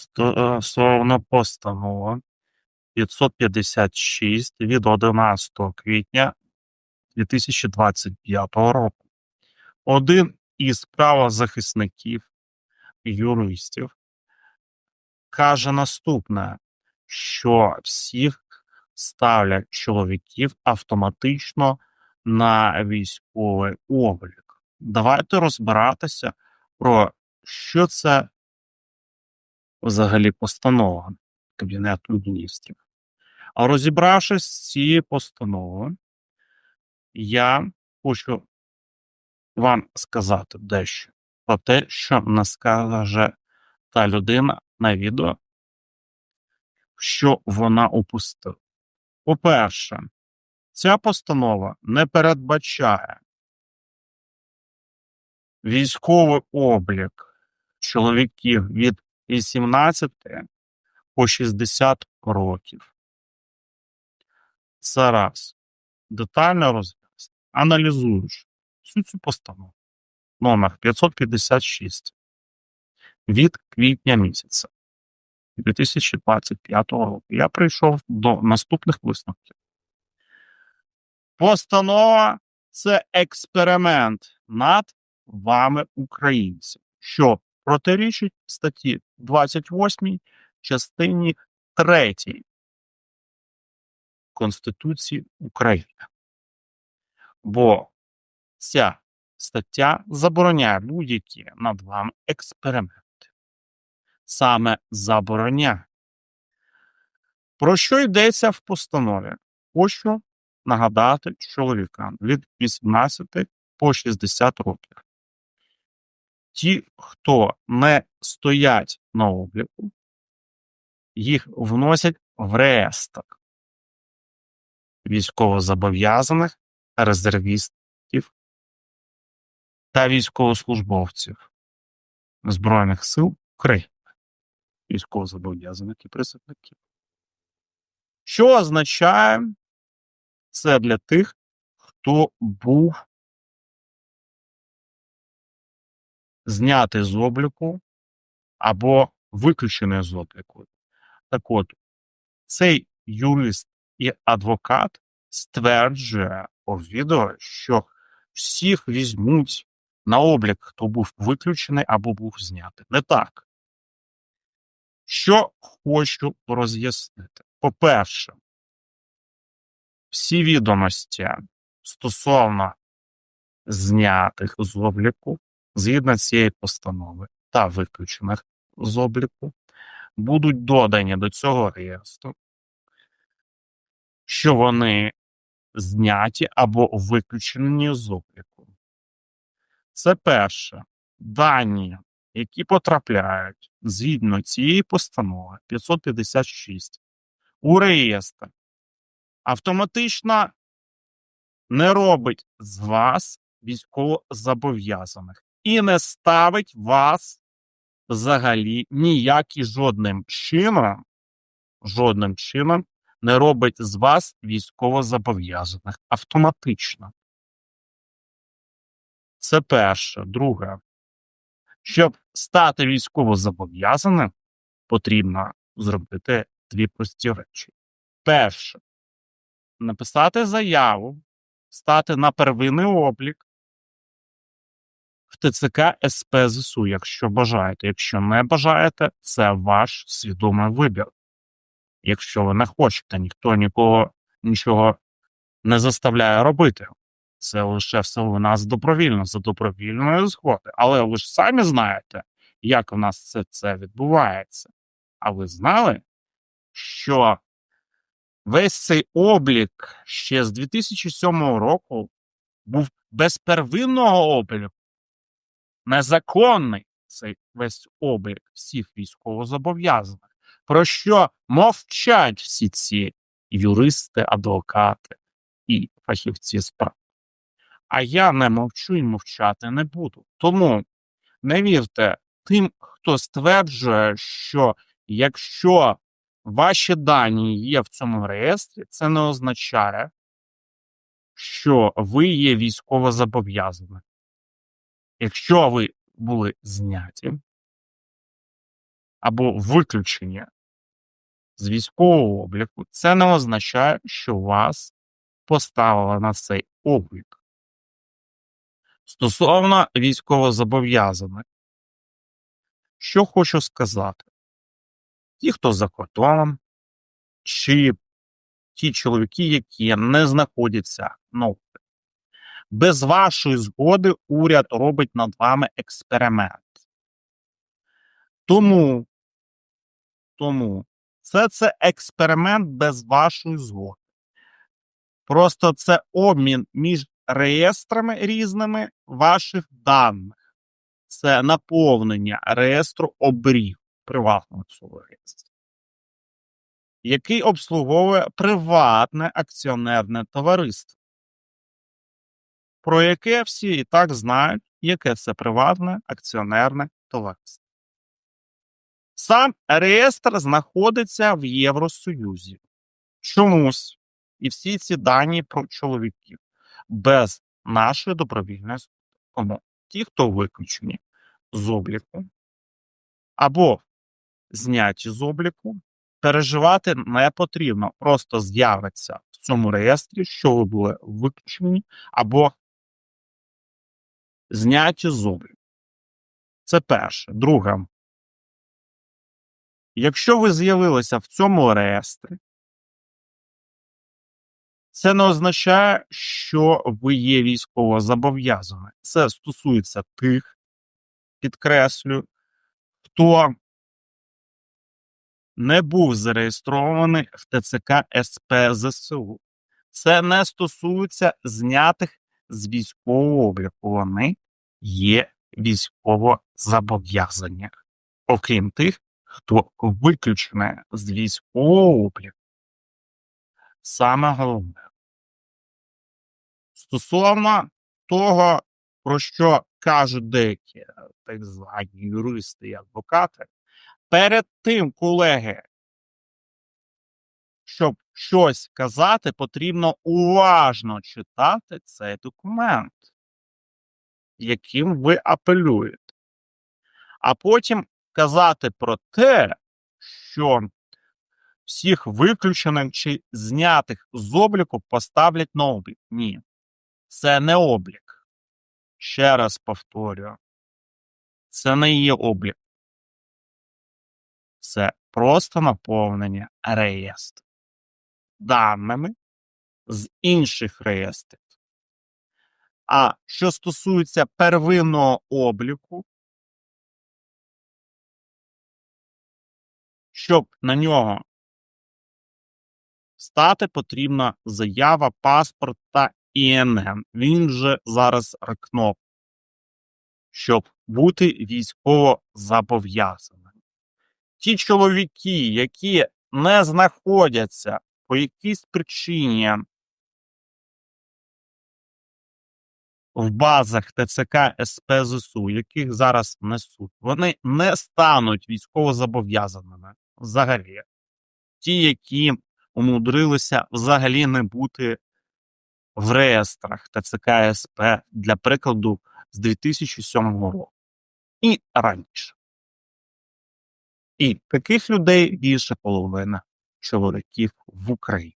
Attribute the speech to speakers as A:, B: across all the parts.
A: Стосовно постанови 556 від 11 квітня 2025 року. Один із правозахисників, юристів, каже наступне, що всіх ставлять чоловіків автоматично на військовий облік. Давайте розбиратися про що це взагалі постанова Кабінету міністрів. А розібравшись з цією постановою, я хочу вам сказати дещо про те, що не скаже та людина на відео, що вона упустила. По-перше, ця постанова не передбачає військовий облік чоловіків від 18 по 60 років. Це раз. Детально розглянути, аналізуючи всю цю постанову номер 556 від квітня місяця 2025 року. Я прийшов до наступних висновків. Постанова це експеримент над вами, українців, що протирічить статті 28 частині 3 Конституції України. Бо ця стаття забороняє будь-які над вами експерименти. Саме забороняє. Про що йдеться в постанові? Хочу нагадати чоловікам від 18 по 60 років. Ті, хто не стоять на обліку, їх вносять в реєстр військовозобов'язаних, резервістів та військовослужбовців Збройних сил України, військовозобов'язаних і призовників. Що означає це для тих, хто був знятий з обліку або виключений з обліку. Так от, цей юрист і адвокат стверджує у відео, що всіх візьмуть на облік, хто був виключений або був знятий. Не так. Що хочу роз'яснити. По-перше, всі відомості стосовно знятих з обліку згідно цієї постанови та виключених з обліку будуть додані до цього реєстру, що вони зняті або виключені з обліку. Це перше. Дані, які потрапляють згідно цієї постанови 556 у реєстр, автоматично не робить з вас військовозобов'язаних і не ставить вас взагалі ніякий жодним чином, жодним чином не робить з вас військовозобов'язаних автоматично. Це перше. Друге. Щоб стати військовозобов'язаним, потрібно зробити дві прості речі. Перше, написати заяву, стати на первинний облік в ТЦК СП ЗСУ, якщо бажаєте. Якщо не бажаєте, це ваш свідомий вибір. Якщо ви не хочете, ніхто нікого нічого не заставляє робити. Це лише все у нас добровільно, за добровільною згоди. Але ви ж самі знаєте, як у нас це, це відбувається. А ви знали, що весь цей облік ще з 2007 року був без первинного обліку, незаконний цей весь облік всіх військовозобов'язаних, про що мовчать всі ці юристи, адвокати і фахівці справ. А я не мовчу і мовчати не буду. Тому не вірте тим, хто стверджує, що якщо ваші дані є в цьому реєстрі, це не означає, що ви є військово зобов'язані. Якщо ви були зняті, або виключення з військового обліку, це не означає, що вас поставили на цей облік. Стосовно військовозобов'язаних, що хочу сказати, ті, хто за кордоном, чи ті чоловіки, які не знаходяться на обліку, без вашої згоди уряд робить над вами експеримент. Тому, тому це це експеримент без вашої згоди. Просто це обмін між реєстрами різними ваших даних. Це наповнення реєстру обрів приватного цього реєстру, який обслуговує приватне акціонерне товариство, про яке всі і так знають, яке це приватне акціонерне товариство. Сам реєстр знаходиться в Євросоюзі. Чомусь і всі ці дані про чоловіків без нашої добровільної згоди. Ті, хто виключені з обліку або зняті з обліку, переживати не потрібно. Просто з'явиться в цьому реєстрі, що ви були виключені або зняті з обліку. Це перше. Друге. Якщо ви з'явилися в цьому реєстрі, це не означає, що ви є військово зобов'язані. Це стосується тих, підкреслю, хто не був зареєстрований в ТЦК СП ЗСУ. Це не стосується знятих з військового обліку. Вони є військово зобов'язані, окрім тих, хто виключений з військового обліку. Саме головне. Стосовно того, про що кажуть деякі е, так звані юристи і адвокати, перед тим, колеги, щоб щось казати, потрібно уважно читати цей документ, яким ви апелюєте. А потім казати про те, що всіх виключених чи знятих з обліку поставлять на облік. Ні, це не облік. Ще раз повторюю, це не є облік. Це просто наповнення реєстру даними з інших реєстрів. А що стосується первинного обліку, щоб на нього стати, потрібна заява, паспорт та ІНН. Він вже зараз рекнув, щоб бути військово зобов'язаним. Ті чоловіки, які не знаходяться по якійсь причині в базах ТЦК СП ЗСУ, яких зараз несуть, вони не стануть військовозобов'язаними взагалі. Ті, які умудрилися взагалі не бути в реєстрах ТЦК СП, для прикладу, з 2007 року і раніше. І таких людей більше половина чоловіків в Україні.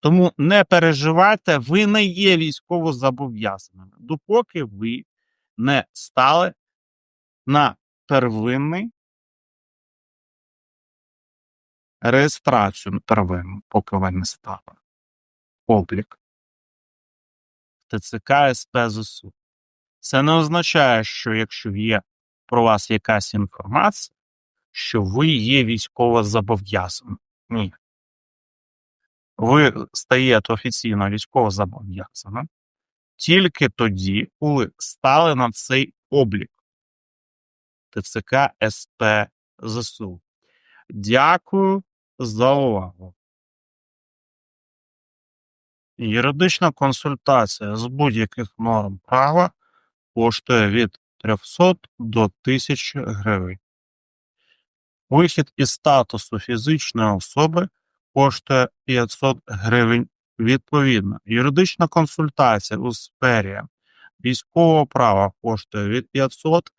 A: Тому не переживайте, ви не є військово зобов'язаними, допоки ви не стали на первинний реєстрацію первинну, поки ви не стали. Облік. ТЦК СП ЗСУ. Це не означає, що якщо є про вас якась інформація, що ви є військово зобов'язаним. Ні. Ви стаєте офіційно військово зобов'язаним тільки тоді, коли стали на цей облік ТЦК СП ЗСУ. Дякую за увагу. Юридична консультація з будь-яких норм права коштує від 300 до 1000 гривень. Вихід із статусу фізичної особи коштує 500 гривень відповідно. Юридична консультація у сфері військового права коштує від 500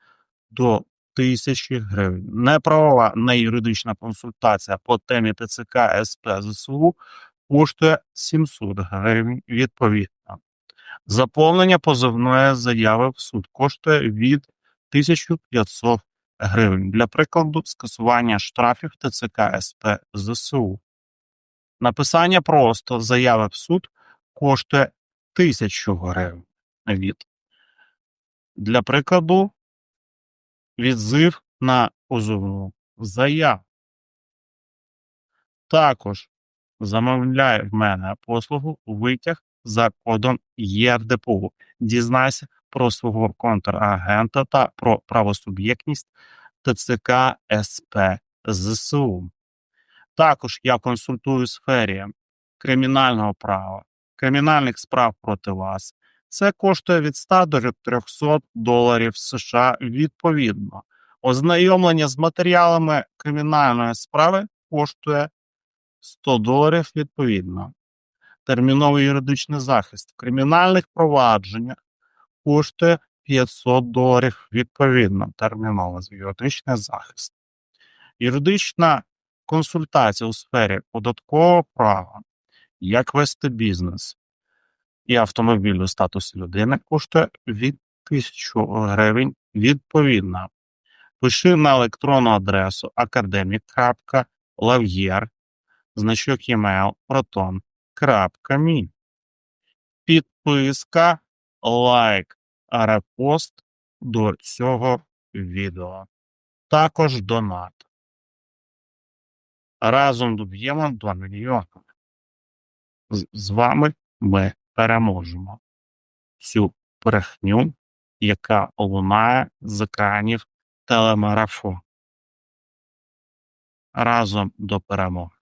A: до тисячі гривень. Неправова неюридична консультація по темі ТЦК СП ЗСУ коштує 700 гривень відповідно. Заповнення позовної заяви в суд коштує від 1500 гривень. Для прикладу, скасування штрафів ТЦК СП ЗСУ. Написання просто заяви в суд коштує 1000 гривень від. Для прикладу, відзив на позовну заяву. Також замовляє в мене послугу витяг за кодом ЄРДПУ. Дізнайся про свого контрагента та про правосуб'єктність ТЦК СП ЗСУ. Також я консультую у сфері кримінального права, кримінальних справ проти вас. Це коштує від 100 до 300 доларів США відповідно. Ознайомлення з матеріалами кримінальної справи коштує 100 доларів відповідно. Терміновий юридичний захист в кримінальних провадженнях коштує 500 доларів відповідно. Терміновий юридичний захист. Юридична консультація у сфері податкового права, як вести бізнес і автомобільний статус людини коштує від 1000 гривень відповідно. Пиши на електронну адресу academic.lav'єр, значок email proton.me. Підписка, лайк, репост до цього відео. Також донат. Разом доб'ємо до мільйона. З- З вами ми переможемо цю брехню, яка лунає з екранів телемарафону. Разом до перемоги.